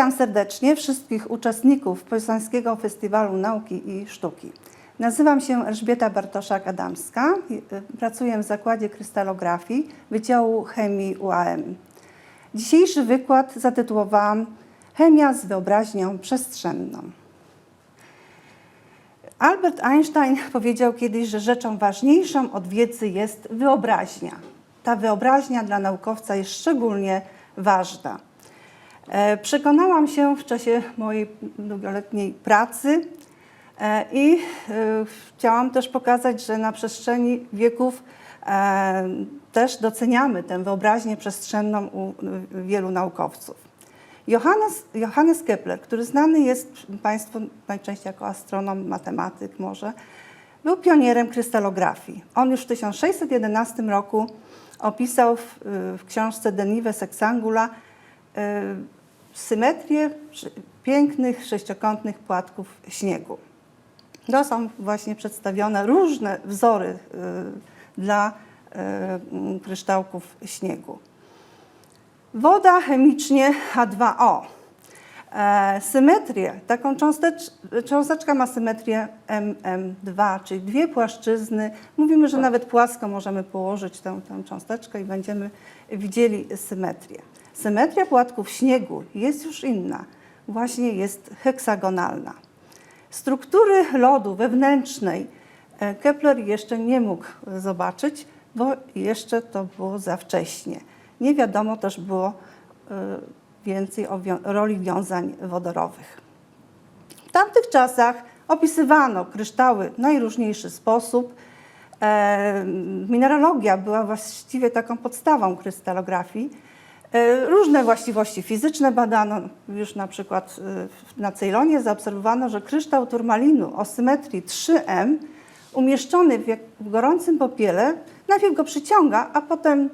Witam serdecznie wszystkich uczestników Poznańskiego Festiwalu Nauki i Sztuki. Nazywam się Elżbieta Bartoszak-Adamska. y, Pracuję w Zakładzie Krystalografii Wydziału Chemii UAM. Dzisiejszy wykład zatytułowałam Chemia z wyobraźnią przestrzenną. Albert Einstein powiedział kiedyś, że rzeczą ważniejszą od wiedzy jest wyobraźnia. Ta wyobraźnia dla naukowca jest szczególnie ważna. E, Przekonałam się w czasie mojej długoletniej pracy e, i e, chciałam też pokazać, że na przestrzeni wieków też doceniamy tę wyobraźnię przestrzenną u wielu naukowców. Johannes, Johannes Kepler, który znany jest Państwu najczęściej jako astronom, matematyk może, był pionierem krystalografii. On już w 1611 roku opisał w, w książce Denive Sexangula y, symetrię pięknych sześciokątnych płatków śniegu. To są właśnie przedstawione różne wzory y, dla y, kryształków śniegu. Woda chemicznie H2O. E, symetrię, taką cząstecz, cząsteczka ma symetrię MM2, czyli dwie płaszczyzny. Mówimy, że nawet płasko możemy położyć tę, tę cząsteczkę i będziemy widzieli symetrię. Symetria płatków śniegu jest już inna, właśnie jest heksagonalna. Struktury lodu wewnętrznej e, Kepler jeszcze nie mógł zobaczyć, bo jeszcze to było za wcześnie. Nie wiadomo też było e, więcej o roli wiązań wodorowych. W tamtych czasach opisywano kryształy w najróżniejszy sposób. E, mineralogia była właściwie taką podstawą krystalografii. E, różne właściwości fizyczne badano. Już na przykład e, na Ceylonie zaobserwowano, że kryształ turmalinu o symetrii 3M umieszczony w, gorącym popiele najpierw go przyciąga, a potem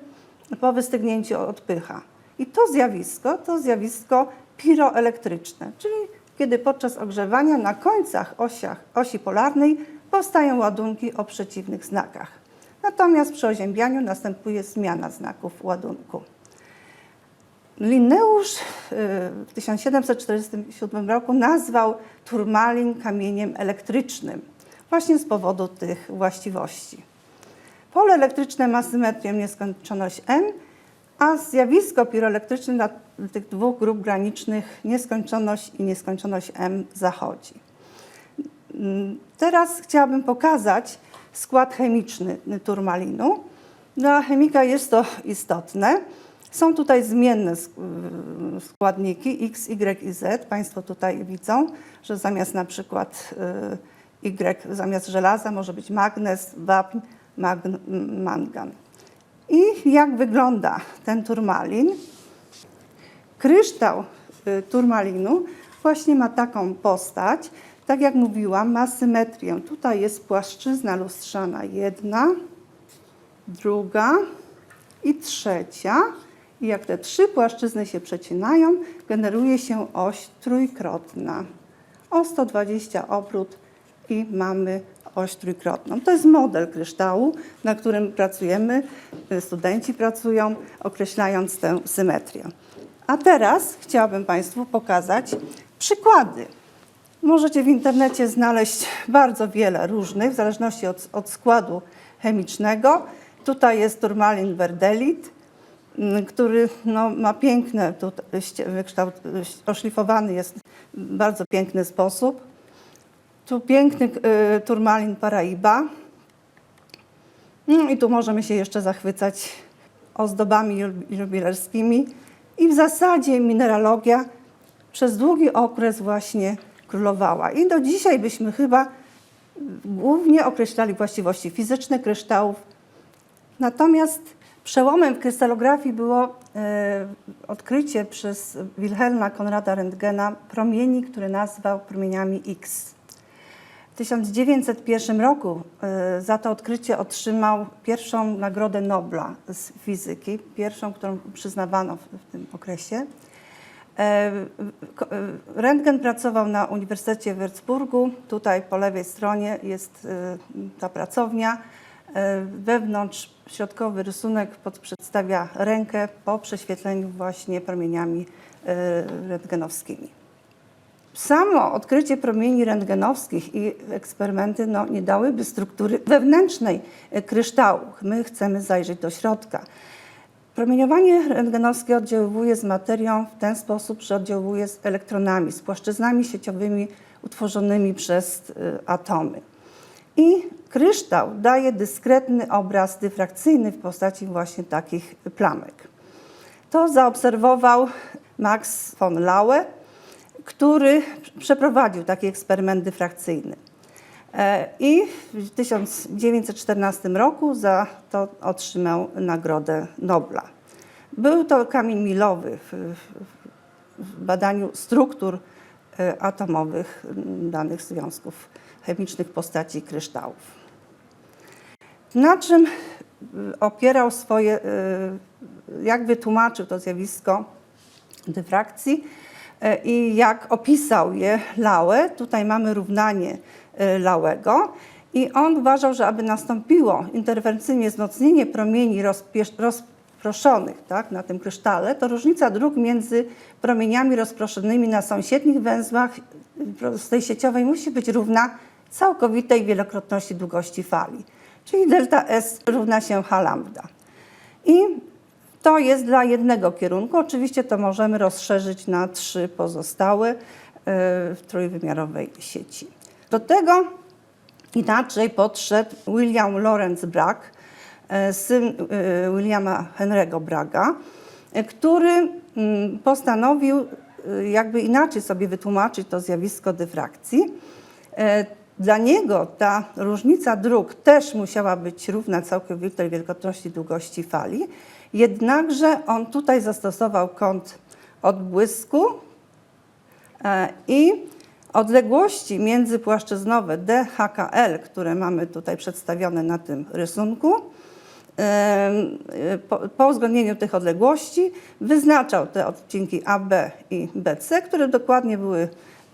po wystygnięciu odpycha. I to zjawisko to zjawisko piroelektryczne, czyli kiedy podczas ogrzewania na końcach osiach, osi polarnej powstają ładunki o przeciwnych znakach. Natomiast przy oziębianiu następuje zmiana znaków ładunku. Linneusz y, w 1747 roku nazwał turmalin kamieniem elektrycznym właśnie z powodu tych właściwości. Pole elektryczne ma symetrię nieskończoność m, a zjawisko piroelektryczne dla tych dwóch grup granicznych nieskończoność i nieskończoność m zachodzi. Teraz chciałabym pokazać skład chemiczny turmalinu. Dla chemika jest to istotne. Są tutaj zmienne sk- składniki X, Y i Z. Państwo tutaj widzą, że zamiast na przykład y, Y, zamiast żelaza może być magnez, wapń, magn, mangan. I jak wygląda ten turmalin? Kryształ y, turmalinu właśnie ma taką postać. Tak jak mówiłam, ma symetrię. Tutaj jest płaszczyzna lustrzana jedna, druga i trzecia. I jak te trzy płaszczyzny się przecinają, generuje się oś trójkrotna o 120 obrót i mamy oś trójkrotną. To jest model kryształu, na którym pracujemy, studenci pracują, określając tę symetrię. A teraz chciałabym Państwu pokazać przykłady. Możecie w internecie znaleźć bardzo wiele różnych, w zależności od, od składu chemicznego. Tutaj jest turmalin verdelit, który no, ma piękne, tutaj, oszlifowany jest w bardzo piękny sposób. Tu piękny y, turmalin paraiba. No i tu możemy się jeszcze zachwycać ozdobami jub- jubilerskimi. I w zasadzie mineralogia przez długi okres właśnie królowała. I do dzisiaj byśmy chyba głównie określali właściwości fizyczne kryształów. Natomiast przełomem w krystalografii było e, odkrycie przez Wilhelma Konrada Röntgena promieni, które nazwał promieniami X. W 1901 roku e, za to odkrycie otrzymał pierwszą Nagrodę Nobla z fizyki, pierwszą, którą przyznawano w, tym okresie. E, Röntgen pracował na Uniwersytecie w Würzburgu. Tutaj po lewej stronie jest ta pracownia. E, wewnątrz środkowy rysunek przedstawia rękę po prześwietleniu właśnie promieniami e, rentgenowskimi. Samo odkrycie promieni rentgenowskich i eksperymenty no, nie dałyby struktury wewnętrznej e, kryształu. My chcemy zajrzeć do środka. Promieniowanie rentgenowskie oddziałuje z materią w ten sposób, że oddziałuje z elektronami, z płaszczyznami sieciowymi utworzonymi przez atomy. I kryształ daje dyskretny obraz dyfrakcyjny w postaci właśnie takich plamek. To zaobserwował Max von Laue, który przeprowadził taki eksperyment dyfrakcyjny. E, I w 1914 roku za to otrzymał Nagrodę Nobla. Był to kamień milowy w, w- badaniu struktur e, atomowych danych związków chemicznych postaci kryształów. Na czym y, opierał swoje, y, jak wytłumaczył to zjawisko dyfrakcji y, i jak opisał je Laue. Tutaj mamy równanie Lauego i on uważał, że aby nastąpiło interwencyjne wzmocnienie promieni rozproszonych tak, na tym krysztale, to różnica dróg między promieniami rozproszonymi na sąsiednich węzłach y, tej sieciowej musi być równa całkowitej wielokrotności długości fali, czyli delta S równa się H lambda. I to jest dla jednego kierunku. Oczywiście to możemy rozszerzyć na trzy pozostałe y, w trójwymiarowej sieci. Do tego inaczej podszedł William Lawrence Bragg, y, syn y, Williama Henry'ego Bragga, y, który postanowił jakby inaczej sobie wytłumaczyć to zjawisko dyfrakcji. E, Dla niego ta różnica dróg też musiała być równa całkowitej wielkości długości fali, jednakże on tutaj zastosował kąt odbłysku e, i odległości międzypłaszczyznowe DHKL, które mamy tutaj przedstawione na tym rysunku, em, po, po uwzględnieniu tych odległości wyznaczał te odcinki AB i BC, które dokładnie były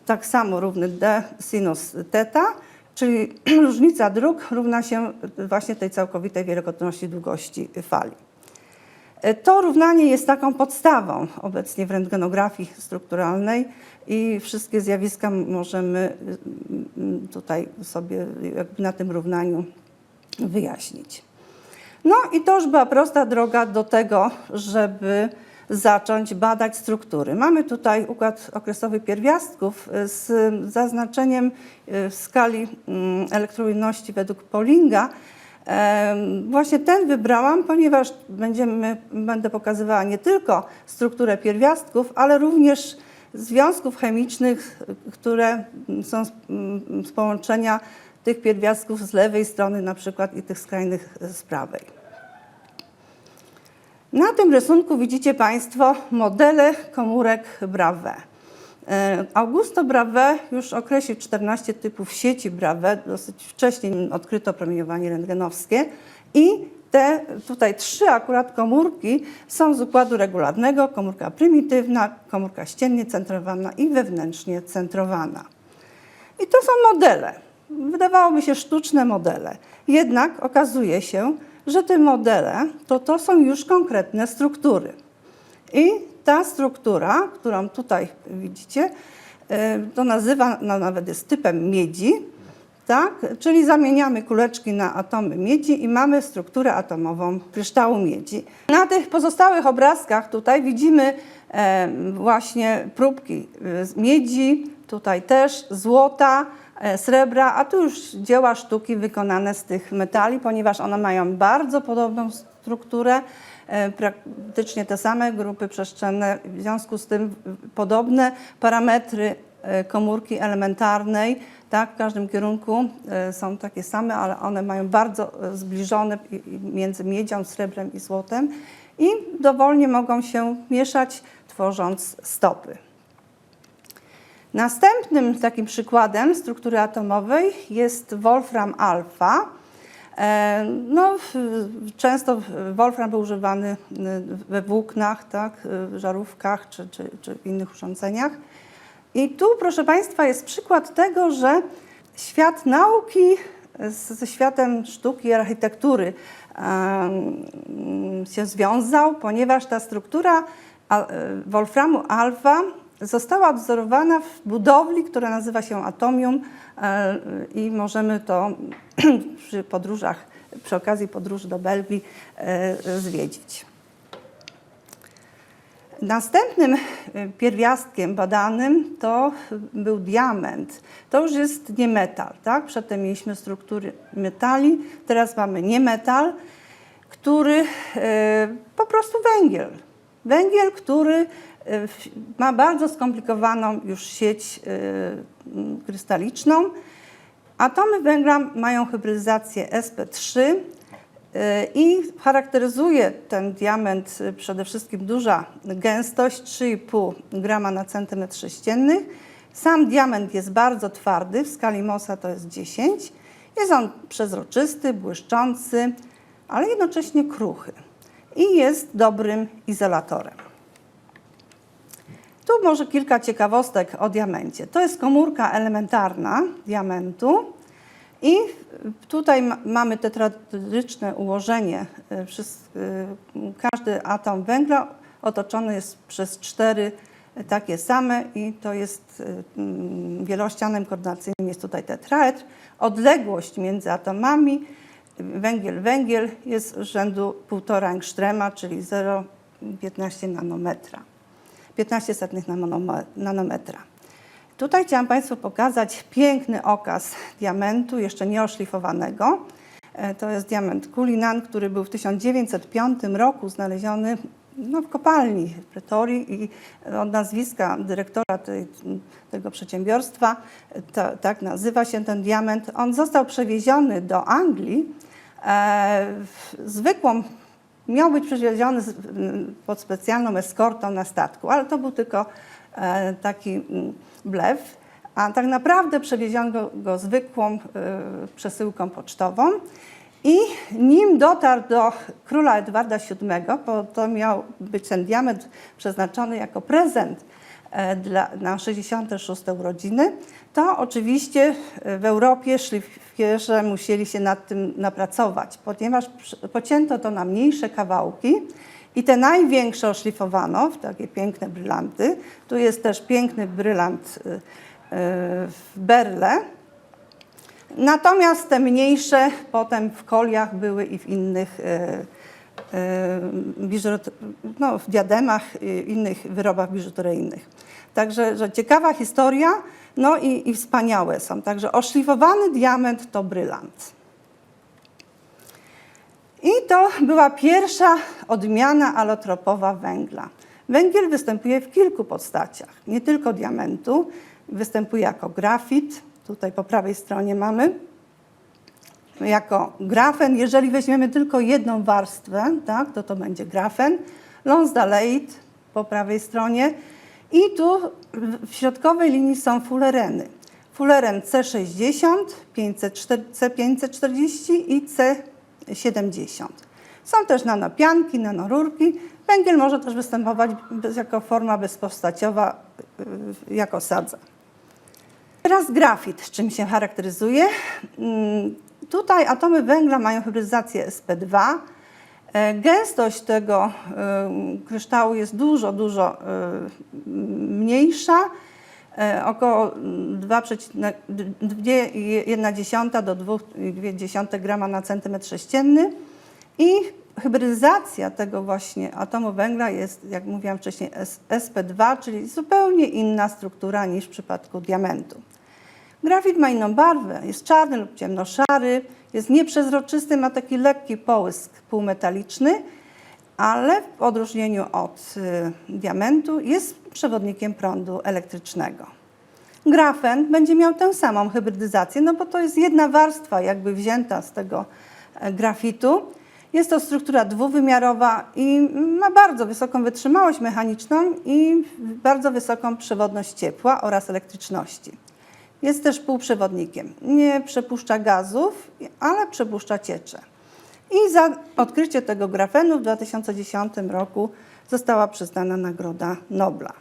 tak samo równy D sinus theta, czyli różnica dróg równa się właśnie tej całkowitej wielokrotności długości fali. E, To równanie jest taką podstawą obecnie w rentgenografii strukturalnej i wszystkie zjawiska możemy mm, tutaj sobie na tym równaniu wyjaśnić. No i to już była prosta droga do tego, żeby zacząć badać struktury. Mamy tutaj układ okresowy pierwiastków y, z zaznaczeniem y, w skali mm, elektrołujności według Paulinga. Em, Właśnie ten wybrałam, ponieważ będziemy, będę pokazywała nie tylko strukturę pierwiastków, ale również związków chemicznych, które są z, mm, z połączenia tych pierwiastków z lewej strony na przykład i tych skrajnych z prawej. Na tym rysunku widzicie Państwo modele komórek Bravais. E, Augusto Bravais już określił 14 typów sieci Bravais, dosyć wcześnie odkryto promieniowanie rentgenowskie i te tutaj trzy akurat komórki są z układu regularnego, komórka prymitywna, komórka ściennie centrowana i wewnętrznie centrowana. I to są modele. Wydawałoby się sztuczne modele. Jednak okazuje się, że te modele to, to są już konkretne struktury. I ta struktura, którą tutaj widzicie, e, to nazywa, no nawet jest typem miedzi, tak? czyli zamieniamy kuleczki na atomy miedzi i mamy strukturę atomową kryształu miedzi. Na tych pozostałych obrazkach tutaj widzimy e, właśnie próbki e, miedzi, tutaj też złota, e, srebra, a tu już dzieła sztuki wykonane z tych metali, ponieważ one mają bardzo podobną strukturę, e, praktycznie te same grupy przestrzenne, w związku z tym podobne parametry e, komórki elementarnej, tak, w każdym kierunku są takie same, ale one mają bardzo zbliżone między miedzią, srebrem i złotem i dowolnie mogą się mieszać, tworząc stopy. Następnym takim przykładem struktury atomowej jest wolfram alfa. E, No, w- często wolfram był używany y, we włóknach, tak, y, żarówkach czy, czy, czy w innych urządzeniach. I tu, proszę Państwa, jest przykład tego, że świat nauki ze światem sztuki i architektury się związał, ponieważ ta struktura e, wolframu alfa została odwzorowana w budowli, która nazywa się atomium e, i możemy to przy podróżach, przy okazji podróży do Belgii e, zwiedzić. Następnym y, pierwiastkiem badanym to był diament. To już jest nie metal, tak? Przedtem mieliśmy struktury metali, teraz mamy niemetal, który po prostu węgiel. Węgiel, który ma bardzo skomplikowaną już sieć y, m, krystaliczną. Atomy węgla mają hybrydyzację sp3 y, i charakteryzuje ten diament y, przede wszystkim duża gęstość 3,5 grama na centymetr sześcienny. Sam diament jest bardzo twardy, w skali Mohsa to jest 10. Jest on przezroczysty, błyszczący, ale jednocześnie kruchy i jest dobrym izolatorem. Tu może kilka ciekawostek o diamencie. To jest komórka elementarna diamentu i tutaj ma- mamy tetraedryczne ułożenie. y, y, Każdy atom węgla otoczony jest przez cztery takie same i to jest y, mm, wielościanem koordynacyjnym jest tutaj tetraedr. Odległość między atomami węgiel-węgiel jest rzędu 1,5 angstrema, czyli 0,15 nanometra. 15 setnych nanome- nanometra. Tutaj chciałam Państwu pokazać piękny okaz diamentu, jeszcze nieoszlifowanego. E, To jest diament Kulinan, który był w 1905 roku znaleziony no, w kopalni w Pretorii i od nazwiska dyrektora tej, tego przedsiębiorstwa, to, tak nazywa się ten diament. On został przewieziony do Anglii e, zwykłą Miał być przewieziony pod specjalną eskortą na statku, ale to był tylko e, taki mm, blef. A tak naprawdę przewieziono go, go zwykłą e, przesyłką pocztową. I nim dotarł do króla Edwarda VII, bo to miał być ten diament przeznaczony jako prezent dla, na 66 urodziny, to oczywiście e, w Europie szlifierze musieli się nad tym napracować, ponieważ pocięto to na mniejsze kawałki i te największe oszlifowano w takie piękne brylanty. Tu jest też piękny brylant e, e, w berle. Natomiast te mniejsze potem w koliach były i w innych e, e, biżut, no, w diademach innych wyrobach biżuteryjnych. Także że ciekawa historia, no i, i wspaniałe są. Także oszlifowany diament to brylant. I to była pierwsza odmiana alotropowa węgla. Węgiel występuje w kilku postaciach, nie tylko diamentu. Występuje jako grafit, tutaj po prawej stronie mamy, jako grafen. Jeżeli weźmiemy tylko jedną warstwę, tak, to to będzie grafen. Lonsdaleite po prawej stronie. I tu w- środkowej linii są fulereny. Fuleren C60, 504 C540 i C70. Są też nanopianki, nanorurki. Węgiel może też występować jako forma bezpostaciowa, y, jako sadza. Teraz grafit, czym się charakteryzuje. Mm, Tutaj atomy węgla mają hybrydyzację sp2. E, Gęstość tego y, kryształu jest dużo, dużo y, mniejsza, e, około 2,1 do 2,2 grama na centymetr sześcienny. I hybrydyzacja tego właśnie atomu węgla jest, jak mówiłam wcześniej, S- sp2, czyli zupełnie inna struktura niż w przypadku diamentu. Grafit ma inną barwę, jest czarny lub ciemnoszary, jest nieprzezroczysty, ma taki lekki połysk półmetaliczny, ale w odróżnieniu od y, diamentu jest przewodnikiem prądu elektrycznego. Grafen będzie miał tę samą hybrydyzację, no bo to jest jedna warstwa jakby wzięta z tego e, grafitu. Jest to struktura dwuwymiarowa i ma bardzo wysoką wytrzymałość mechaniczną i bardzo wysoką przewodność ciepła oraz elektryczności. Jest też półprzewodnikiem. Nie przepuszcza gazów, ale przepuszcza ciecze. I za odkrycie tego grafenu w 2010 roku została przyznana Nagroda Nobla.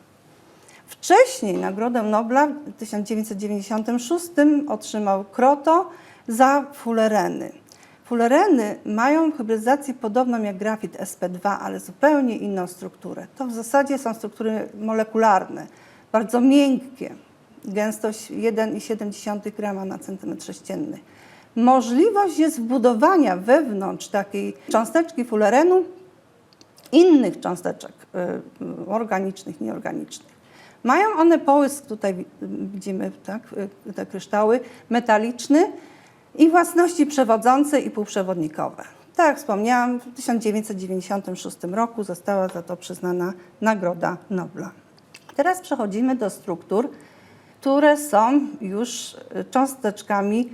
Wcześniej Nagrodę Nobla w 1996 otrzymał Kroto za fulereny. Fulereny mają hybrydyzację podobną jak grafit sp2, ale zupełnie inną strukturę. To w zasadzie są struktury molekularne, bardzo miękkie, gęstość 1,7 grama na centymetr sześcienny. Możliwość jest wbudowania wewnątrz takiej cząsteczki fulerenu innych cząsteczek y, organicznych, nieorganicznych. Mają one połysk, tutaj wi- widzimy tak, y, te kryształy, metaliczny i własności przewodzące i półprzewodnikowe. Tak jak wspomniałam, w 1996 roku została za to przyznana Nagroda Nobla. Teraz przechodzimy do struktur, które są już y, cząsteczkami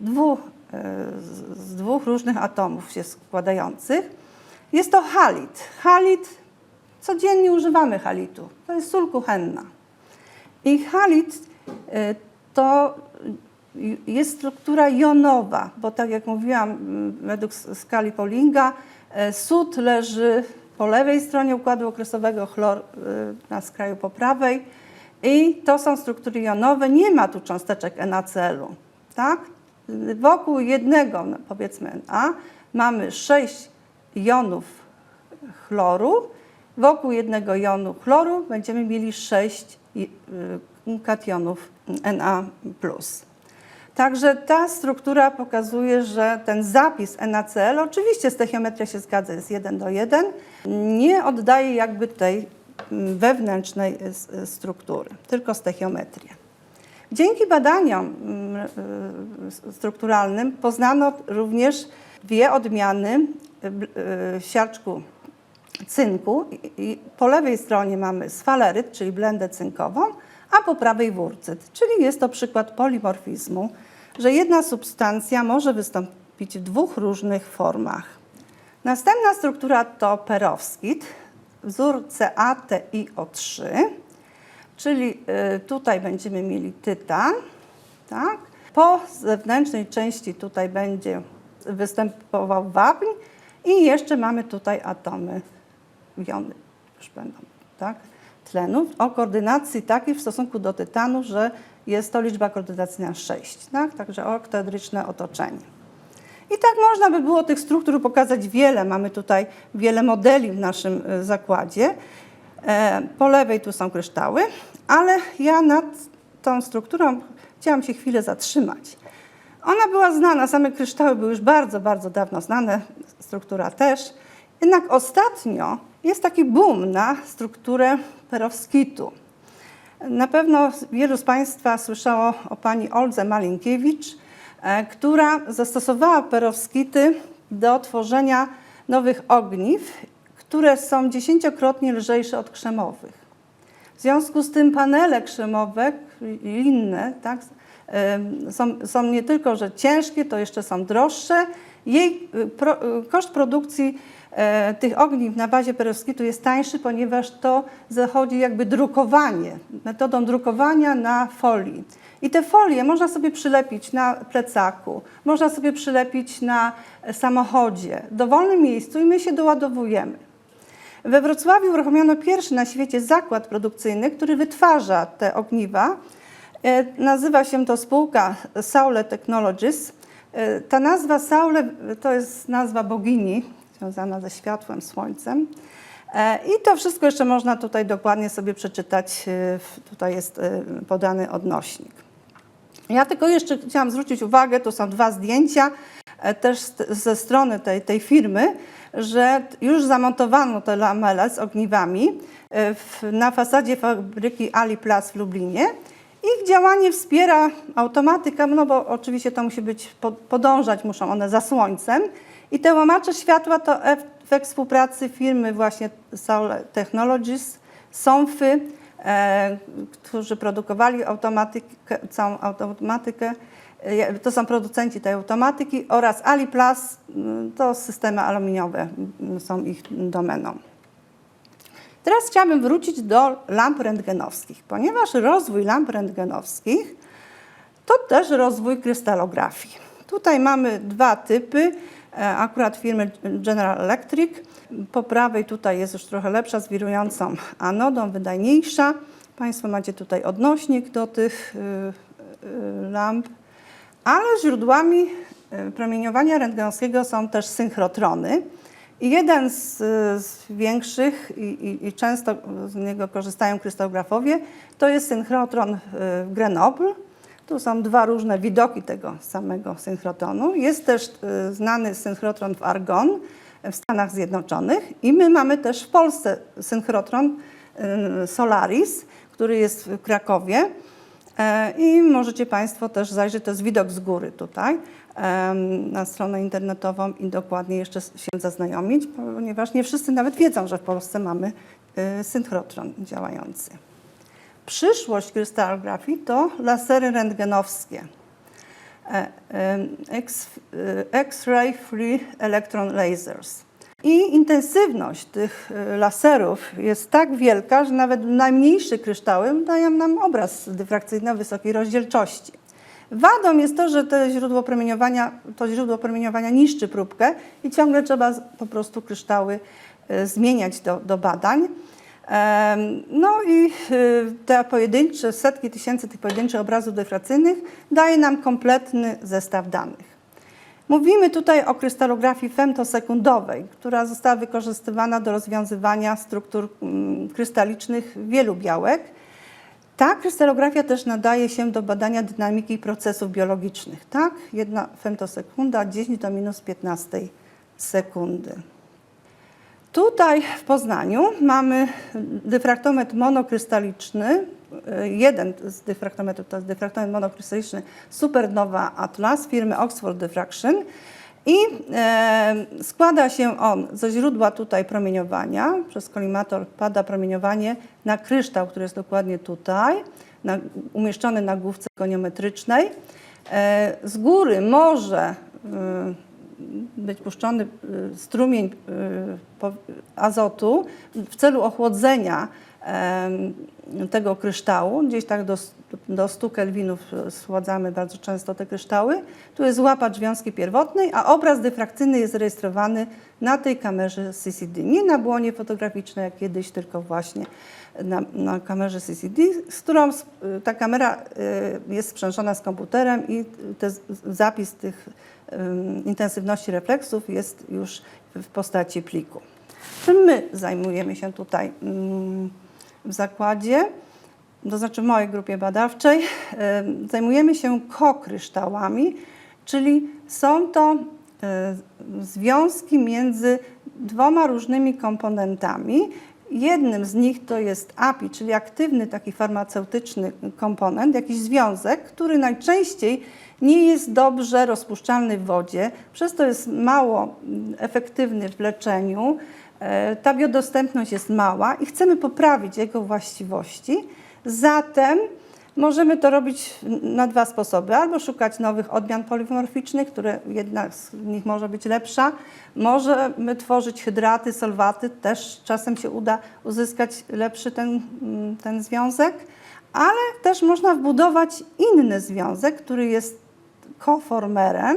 dwóch, y, z- dwóch różnych atomów się składających. Jest to halit. Halit, codziennie używamy halitu. To jest sól kuchenna. I halit y, to jest struktura jonowa, bo tak jak mówiłam, według skali Paulinga, y, sód leży po lewej stronie układu okresowego, chlor na skraju po prawej. I to są struktury jonowe. Nie ma tu cząsteczek NaCl-u. Tak? Y, Wokół jednego, no, powiedzmy Na, mamy sześć jonów chloru. Wokół jednego jonu chloru będziemy mieli 6 kationów Na+. Także ta struktura pokazuje, że ten zapis NaCl, oczywiście stechiometria się zgadza, jest 1 do 1, nie oddaje jakby tej wewnętrznej struktury, tylko stechiometrię. Dzięki badaniom mm, y, strukturalnym poznano również dwie odmiany y, y, siarczku cynku. Po lewej stronie mamy sfaleryt, czyli blendę cynkową, a po prawej wurcyt, czyli jest to przykład polimorfizmu, że jedna substancja może wystąpić w dwóch różnych formach. Następna struktura to perowskit, wzór CaTiO3, czyli y, tutaj będziemy mieli tytan, tak? Po zewnętrznej części tutaj będzie występował wapń i jeszcze mamy tutaj atomy jony, już będą, tak? Tlenu o koordynacji takiej w stosunku do tytanu, że jest to liczba koordynacyjna 6, tak? Także oktaedryczne otoczenie. I tak można by było tych struktur pokazać wiele. Mamy tutaj wiele modeli w naszym y, zakładzie. E, Po lewej tu są kryształy, ale ja nad tą strukturą chciałam się chwilę zatrzymać. Ona była znana, same kryształy były już bardzo, bardzo dawno znane, struktura też. Jednak ostatnio jest taki boom na strukturę perowskitu. Na pewno wielu z Państwa słyszało o pani Oldze Malinkiewicz, e, która zastosowała perowskity do tworzenia nowych ogniw, które są dziesięciokrotnie lżejsze od krzemowych. W związku z tym panele krzemowe i inne tak, em, są, są nie tylko, że ciężkie, to jeszcze są droższe. Jej y, pro, koszt produkcji e, tych ogniw na bazie perowskitu jest tańszy, ponieważ to zachodzi jakby drukowanie, metodą drukowania na folii. I te folie można sobie przylepić na plecaku, można sobie przylepić na e, samochodzie, w dowolnym miejscu i my się doładowujemy. We Wrocławiu uruchomiono pierwszy na świecie zakład produkcyjny, który wytwarza te ogniwa. E, Nazywa się to spółka Saule Technologies. E, Ta nazwa Saule e, to jest nazwa bogini związana ze światłem, słońcem. E, I to wszystko jeszcze można tutaj dokładnie sobie przeczytać. e, Tutaj jest e, podany odnośnik. Ja tylko jeszcze chciałam zwrócić uwagę, tu są dwa zdjęcia też ze strony tej, tej firmy, że już zamontowano te lamele z ogniwami na fasadzie fabryki Aliplas w Lublinie. Ich działanie wspiera automatyka, no bo oczywiście to musi być, po- podążać muszą one za słońcem. I te łamacze światła to efekt współpracy firmy właśnie Soul Technologies, Sonfy, e, którzy produkowali automatykę, całą automatykę. E, To są producenci tej automatyki oraz Aliplas, m, to systemy aluminiowe m, są ich domeną. Teraz chciałabym wrócić do lamp rentgenowskich, ponieważ rozwój lamp rentgenowskich to też rozwój krystalografii. Tutaj mamy dwa typy, e, akurat firmy General Electric. Po prawej tutaj jest już trochę lepsza, z wirującą anodą, wydajniejsza. Państwo macie tutaj odnośnik do tych y, y, lamp. Ale źródłami e, promieniowania rentgenowskiego są też synchrotrony. I jeden z, z większych i, i, i często z niego korzystają krystalografowie, to jest synchrotron e, Grenoble. Tu są dwa różne widoki tego samego synchrotronu. Jest też e, znany synchrotron w Argon w Stanach Zjednoczonych i my mamy też w Polsce synchrotron e, Solaris, który jest w Krakowie. I możecie Państwo też zajrzeć, to jest widok z góry tutaj, na stronę internetową i dokładnie jeszcze się zaznajomić, ponieważ nie wszyscy nawet wiedzą, że w Polsce mamy synchrotron działający. Przyszłość krystalografii to lasery rentgenowskie. E, X- e, X-ray Free Electron Lasers. I intensywność tych e, laserów jest tak wielka, że nawet najmniejsze kryształy dają nam obraz dyfrakcyjny o wysokiej rozdzielczości. Wadą jest to, że to źródło promieniowania, to źródło promieniowania niszczy próbkę i ciągle trzeba po prostu kryształy e, zmieniać do, do badań. No i y, te pojedyncze, setki tysięcy tych pojedynczych obrazów dyfrakcyjnych daje nam kompletny zestaw danych. Mówimy tutaj o krystalografii femtosekundowej, która została wykorzystywana do rozwiązywania struktur mm, krystalicznych wielu białek. Ta krystalografia też nadaje się do badania dynamiki procesów biologicznych. Tak? Jedna femtosekunda 10 do minus 15 sekundy. Tutaj w Poznaniu mamy dyfraktometr monokrystaliczny. y, Jeden z dyfraktometrów to jest dyfraktometr monokrystaliczny Supernova Atlas firmy Oxford Diffraction. I e, składa się on ze źródła tutaj promieniowania. Przez kolimator pada promieniowanie na kryształ, który jest dokładnie tutaj, na, umieszczony na główce goniometrycznej. E, z góry może y, być puszczony y, strumień y, azotu w celu ochłodzenia tego kryształu. Gdzieś tak do, do 100 kelwinów y, schładzamy bardzo często te kryształy. Tu jest łapacz wiązki pierwotnej, a obraz dyfrakcyjny jest rejestrowany na tej kamerze CCD. Nie na błonie fotograficznej jak kiedyś, tylko właśnie na, na kamerze CCD, z którą y, ta kamera y, jest sprzężona z komputerem i te, zapis tych intensywności refleksów jest już w postaci pliku. Czym my zajmujemy się tutaj w zakładzie, to znaczy w mojej grupie badawczej, zajmujemy się kokryształami, czyli są to y, związki między dwoma różnymi komponentami. Jednym z nich to jest API, czyli aktywny taki farmaceutyczny komponent, jakiś związek, który najczęściej nie jest dobrze rozpuszczalny w wodzie, przez to jest mało efektywny w leczeniu. E, Ta biodostępność jest mała i chcemy poprawić jego właściwości. Zatem możemy to robić na dwa sposoby. Albo szukać nowych odmian polimorficznych, które jedna z nich może być lepsza. Możemy tworzyć hydraty, solwaty, też czasem się uda uzyskać lepszy ten, ten związek. Ale też można wbudować inny związek, który jest koformerem.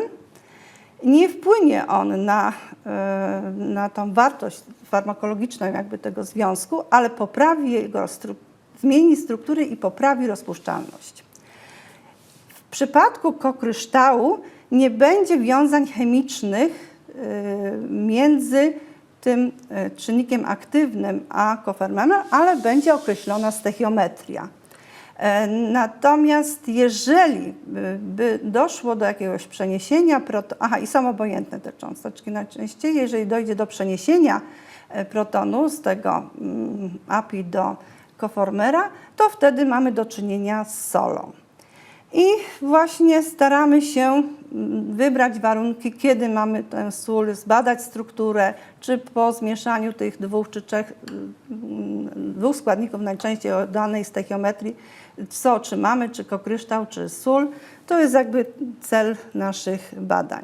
Nie wpłynie on na, e, na tą wartość farmakologiczną jakby tego związku, ale poprawi jego stru- zmieni struktury i poprawi rozpuszczalność. W przypadku kokryształu nie będzie wiązań chemicznych e, między tym e, czynnikiem aktywnym a kofermenem, ale będzie określona stechiometria. E, Natomiast jeżeli by- by doszło do jakiegoś przeniesienia, aha i są obojętne te cząsteczki najczęściej, jeżeli dojdzie do przeniesienia e, protonu z tego mm, API do koformera, to wtedy mamy do czynienia z solą. I właśnie staramy się mm, wybrać warunki, kiedy mamy tę sól, zbadać strukturę, czy po zmieszaniu tych dwóch czy trzech mm, dwóch składników najczęściej danej stechiometrii, co czy mamy, czy kokryształ, czy sól, to jest jakby cel naszych badań.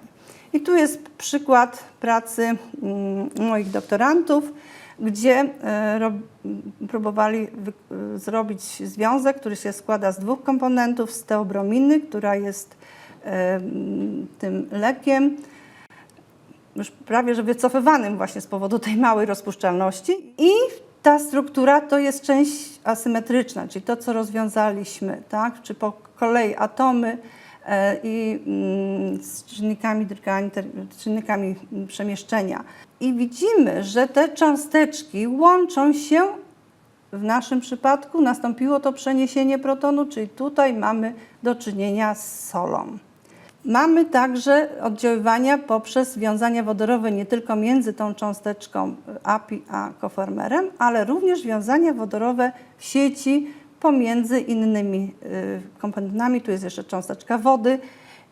I tu jest przykład pracy mm, moich doktorantów, gdzie e, próbowali e, zrobić związek, który się składa z dwóch komponentów, z teobrominy, która jest e, tym lekiem, już prawie że wycofywanym właśnie z powodu tej małej rozpuszczalności. I ta struktura to jest część asymetryczna, czyli to, co rozwiązaliśmy, tak? czy po kolei atomy i mm, z czynnikami drgania, czynnikami przemieszczenia. I widzimy, że te cząsteczki łączą się w naszym przypadku nastąpiło to przeniesienie protonu, czyli tutaj mamy do czynienia z solą. Mamy także oddziaływania poprzez wiązania wodorowe nie tylko między tą cząsteczką API a koformerem, ale również wiązania wodorowe w sieci pomiędzy innymi y, komponentami. Tu jest jeszcze cząsteczka wody.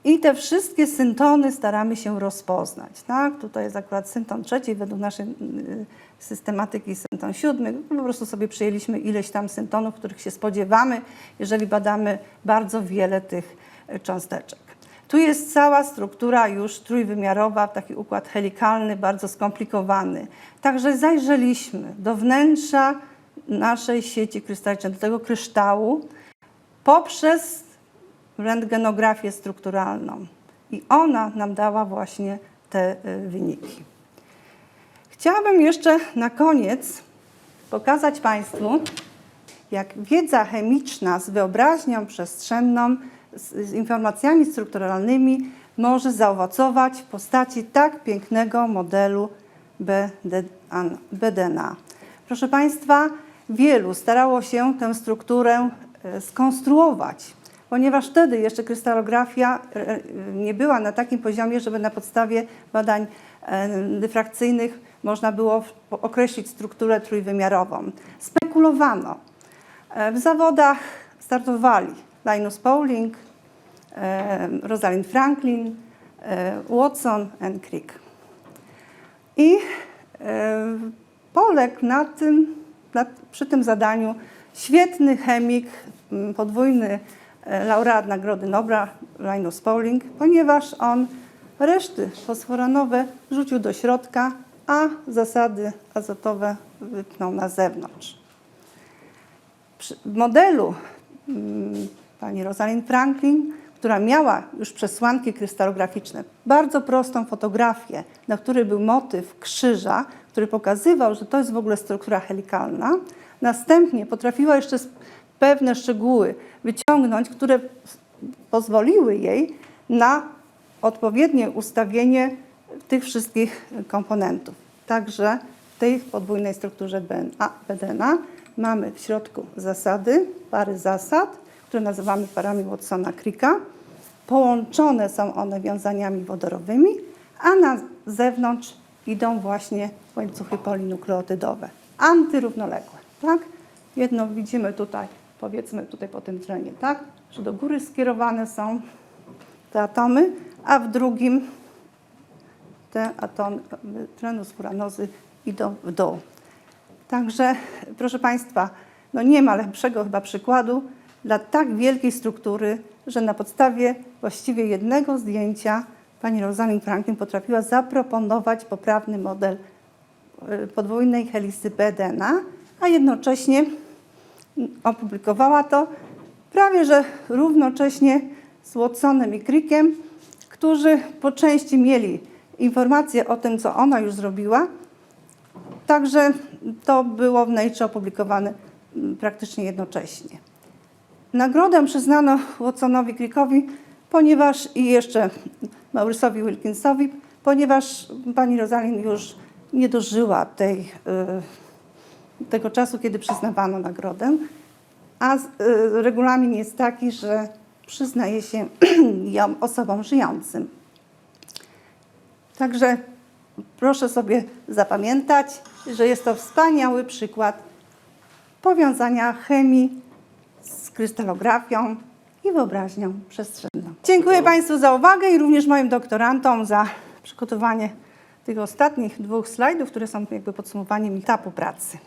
I te wszystkie syntony staramy się rozpoznać. Tak? Tutaj jest akurat synton trzeci, według naszej y, systematyki synton siódmy. Po prostu sobie przyjęliśmy ileś tam syntonów, których się spodziewamy, jeżeli badamy bardzo wiele tych y, cząsteczek. Tu jest cała struktura już trójwymiarowa, taki układ helikalny, bardzo skomplikowany. Także zajrzeliśmy do wnętrza naszej sieci krystalicznej, do tego kryształu, poprzez rentgenografię strukturalną. I ona nam dała właśnie te y, wyniki. Chciałabym jeszcze na koniec pokazać Państwu, jak wiedza chemiczna z wyobraźnią przestrzenną, z, informacjami strukturalnymi może zaowocować w postaci tak pięknego modelu BDN- BDNA. Proszę Państwa, wielu starało się tę strukturę e, skonstruować, ponieważ wtedy jeszcze krystalografia e, e, nie była na takim poziomie, żeby na podstawie badań dyfrakcyjnych można było określić strukturę trójwymiarową. Spekulowano. W zawodach startowali Linus Pauling, Rosalind Franklin, Watson and Crick. I poległ na tym, przy tym zadaniu świetny chemik, m, podwójny e, laureat Nagrody Nobla, Linus Pauling, ponieważ on reszty fosforanowe rzucił do środka, a zasady azotowe wypnął na zewnątrz. W modelu mm, pani Rosalind Franklin, która miała już przesłanki krystalograficzne, bardzo prostą fotografię, na której był motyw krzyża, który pokazywał, że to jest w ogóle struktura helikalna. Następnie potrafiła jeszcze pewne szczegóły wyciągnąć, które pozwoliły jej na odpowiednie ustawienie tych wszystkich komponentów. Także w tej podwójnej strukturze BDNA mamy w środku zasady, pary zasad, które nazywamy parami Watsona-Cricka. Połączone są one wiązaniami wodorowymi, a na zewnątrz idą właśnie łańcuchy polinukleotydowe, antyrównoległe. Tak? Jedno widzimy tutaj, powiedzmy tutaj po tym trenie, tak? że do góry skierowane są te atomy, a w drugim te atomy trenu furanozy idą w dół. Także, proszę Państwa, no nie ma lepszego chyba przykładu dla tak wielkiej struktury, że na podstawie właściwie jednego zdjęcia pani Rosalind Franklin potrafiła zaproponować poprawny model y, podwójnej helisy BDNA, a jednocześnie opublikowała to prawie że równocześnie z Watsonem i Crickiem, którzy po części mieli informacje o tym, co ona już zrobiła, Także to było w Nature opublikowane mm, praktycznie jednocześnie. Nagrodę przyznano Watsonowi Crickowi, ponieważ i jeszcze Maurice'owi Wilkinsowi, ponieważ pani Rosalind już nie dożyła tej, y, tego czasu, kiedy przyznawano nagrodę, a y, regulamin jest taki, że przyznaje się ją osobom żyjącym. Także proszę sobie zapamiętać, że jest to wspaniały przykład powiązania chemii z krystalografią i wyobraźnią przestrzenną. Dziękuję Państwu za uwagę i również moim doktorantom za przygotowanie tych ostatnich dwóch slajdów, które są jakby podsumowaniem etapu pracy.